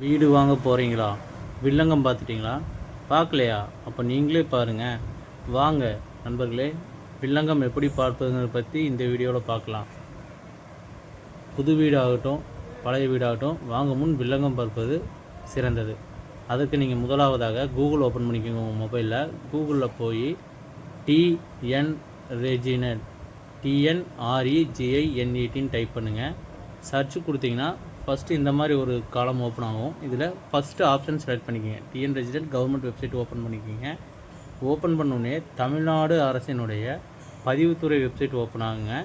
வீடு வாங்க போகிறீங்களா வில்லங்கம் பார்த்துட்டிங்களா? பார்க்கலையா? அப்போ நீங்களே பாருங்கள் வாங்க நண்பர்களே. வில்லங்கம் எப்படி பார்ப்பதுங்கிறத பற்றி இந்த வீடியோவில் பார்க்கலாம். புது வீடாகட்டும் பழைய வீடாகட்டும் வாங்க முன் வில்லங்கம் பார்ப்பது சிறந்தது. அதுக்கு நீங்கள் முதலாவதாக கூகுள் ஓப்பன் பண்ணிக்கோங்க உங்கள் மொபைலில். கூகுளில் போய் டிஎன் ரெஜினட் டிஎன்ஆர்இஜிஐஎன்இடின்னு டைப் பண்ணுங்கள் சர்ச் கொடுத்தீங்கன்னா ஃபஸ்ட்டு இந்த மாதிரி ஒரு காலம் ஓப்பன் ஆகும். இதில் ஃபஸ்ட்டு ஆப்ஷன் செலக்ட் பண்ணிக்கோங்க. TN resident government website open பண்ணிக்கோங்க. ஓப்பன் பண்ணோடனே தமிழ்நாடு அரசினுடைய பதிவுத்துறை வெப்சைட் ஓப்பன் ஆகுங்க.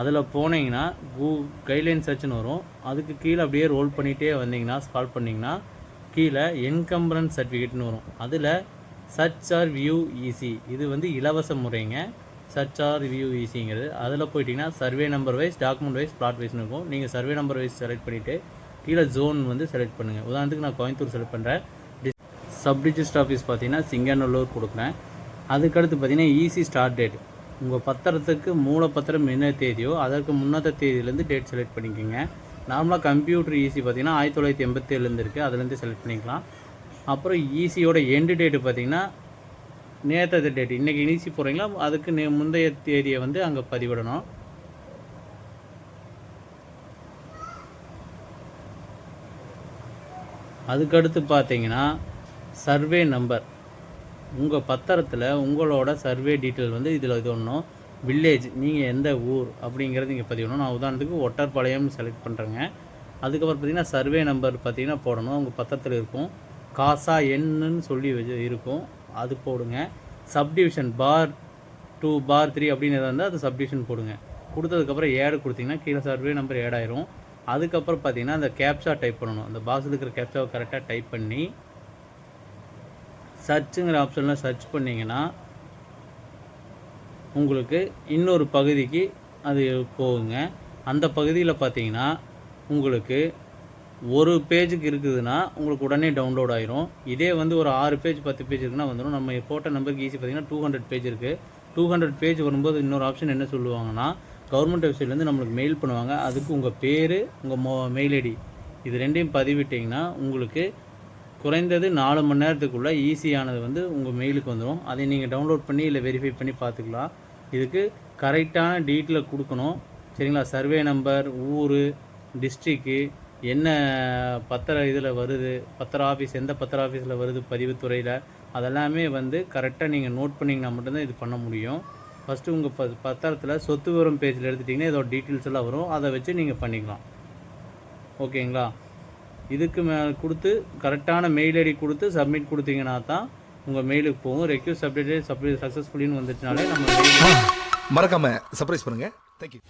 அதில் போனீங்கன்னா கூ கைட்லைன் சர்ச்னு வரும். அதுக்கு கீழே அப்படியே ரோல் பண்ணிகிட்டே வந்தீங்கன்னா ஸ்கால் பண்ணிங்கன்னா கீழே என்கம்பரன்ஸ் சர்டிஃபிகேட்னு வரும். அதில் சர்ச் ஆர் வியூ ஈஸி இது வந்து இலவச முறைங்க. சர்ச் ஆர் வியூ ஈஸிங்கிறது அதில் போயிட்டிங்கன்னா survey number wise document wise plot வைஸ்னு இருக்கும். நீங்கள் சர்வே நம்பர் வைஸ் செலக்ட் பண்ணிவிட்டு கீழே ஜோன் வந்து செலக்ட் பண்ணுங்கள் உதாரணத்துக்கு நான் கோயம்புத்தூர் செலக்ட் பண்ணுறேன் சப் ரிஜிஸ்டர் ஆஃபீஸ் பார்த்தீங்கன்னா சிங்கநல்லூர் கொடுக்குறேன். அதுக்கடுத்து பார்த்தீங்கன்னா ஈஸி ஸ்டார்ட் டேட் உங்கள் பத்திரத்துக்கு மூலப்பத்திரம் என்ன தேதியோ அதற்கு முன்னத்த தேதியிலேருந்து டேட் செலக்ட் பண்ணிக்கோங்க. நார்மலாக கம்ப்யூட்டர் ஈஸி பார்த்தீங்கன்னா ஆயிரத்தி தொள்ளாயிரத்தி எண்பத்தேழுலேருந்து இருக்குது அதுலேருந்து செலக்ட் பண்ணிக்கலாம். அப்புறம் ஈஸியோட எண்டு டேட்டு பார்த்தீங்கன்னா நேற்று டேட் இன்றைக்கி ஈஸி போகிறீங்களா அதுக்கு நே முந்தைய தேதியை வந்து அங்கே பதிவிடணும். அதுக்கடுத்து பார்த்தீங்கன்னா சர்வே நம்பர் உங்கள் பத்திரத்தில் உங்களோட சர்வே டீட்டெயில் வந்து இதில் இது ஒன்றும் வில்லேஜ் நீங்கள் எந்த ஊர் அப்படிங்கிறது இங்கே பதிவிடணும். நான் உதாரணத்துக்கு ஒட்டர்பாளையம் செலக்ட் பண்ணுறேங்க அதுக்கப்புறம் பார்த்தீங்கன்னா சர்வே நம்பர் பார்த்தீங்கன்னா போடணும். உங்கள் பத்திரத்தில் இருக்கும். காசா என்னன்னு சொல்லி வச்சு இருக்கும். அது போடுங்க. Subdivision bar two bar three அப்படின்னு எதாவது இருந்தால் அது சப்டிவிஷன் போடுங்க. கொடுத்ததுக்கப்புறம் ஏடு கொடுத்தீங்கன்னா கீழே சர்வே நம்பர் ஏட் ஆயிரும். அதுக்கப்புறம் பார்த்தீங்கன்னா அந்த கேப்சா டைப் பண்ணணும். அந்த பாக்ஸில் இருக்கிற கேப்சாவை கரெக்டாக டைப் பண்ணி சர்ச்சுங்கிற ஆப்ஷனில் சர்ச் பண்ணிங்கன்னா உங்களுக்கு இன்னொரு பகுதிக்கு அது போகுங்க. அந்த பகுதியில் பார்த்தீங்கன்னா உங்களுக்கு ஒரு பேஜுக்கு இருக்குதுன்னா உங்களுக்கு உடனே டவுன்லோட் ஆயிரும். இதே வந்து ஒரு ஆறு பேஜ் பத்து பேஜ் இருக்குன்னா வந்துடும் நம்ம போட்ட நம்பருக்கு ஈஸி பார்த்தீங்கன்னா டூ ஹண்ட்ரட் பேஜ் இருக்குது டூ ஹண்ட்ரட் பேஜ் வரும்போது இன்னொரு ஆப்ஷன் என்ன சொல்லுவாங்கன்னா கவர்மெண்ட் வெப்சைட்லேருந்து நம்மளுக்கு மெயில் பண்ணுவாங்க. அதுக்கு உங்கள் பேர் உங்கள் மொ மெயில் ஐடி இது ரெண்டையும் பதிவிட்டிங்கன்னா உங்களுக்கு குறைந்தது நாலு மணி நேரத்துக்குள்ளே ஈஸியானது வந்து உங்கள் மெயிலுக்கு வந்துடும் அதை நீங்கள் டவுன்லோட் பண்ணி இல்லை வெரிஃபை பண்ணி பார்த்துக்கலாம். இதுக்கு கரெக்டான டீட்டெயில் கொடுக்கணும். சரிங்களா? சர்வே நம்பர் ஊர் டிஸ்ட்ரிக்கு என்ன பத்திர இதில் வருது? பத்திர ஆஃபீஸ் எந்த பத்திர ஆஃபீஸில் வருது பதிவுத்துறையில்? அதெல்லாமே வந்து கரெக்டாக நீங்கள் நோட் பண்ணிங்கன்னா மட்டும்தான் இது பண்ண முடியும். ஃபஸ்ட்டு உங்கள் ப பத்திரத்தில் சொத்து விவரம் பேஜில் எடுத்துட்டிங்கன்னா இதோட டீட்டெயில்ஸ் எல்லாம் வரும். அதை வச்சு நீங்கள் பண்ணிக்கலாம். ஓகேங்களா? இதுக்கு மே கொடுத்து கரெக்டான மெயில் ஐடி கொடுத்து சப்மிட் கொடுத்தீங்கன்னா தான் உங்கள் மெயிலுக்கு போகும். ரெக்யூஸ் அப்டேட் சப்ளை சக்ஸஸ்ஃபுல்லின்னு வந்துச்சுனாலே நம்ம மறக்காமல் சர்ப்ரைஸ் பண்ணுங்கள் தேங்க்யூ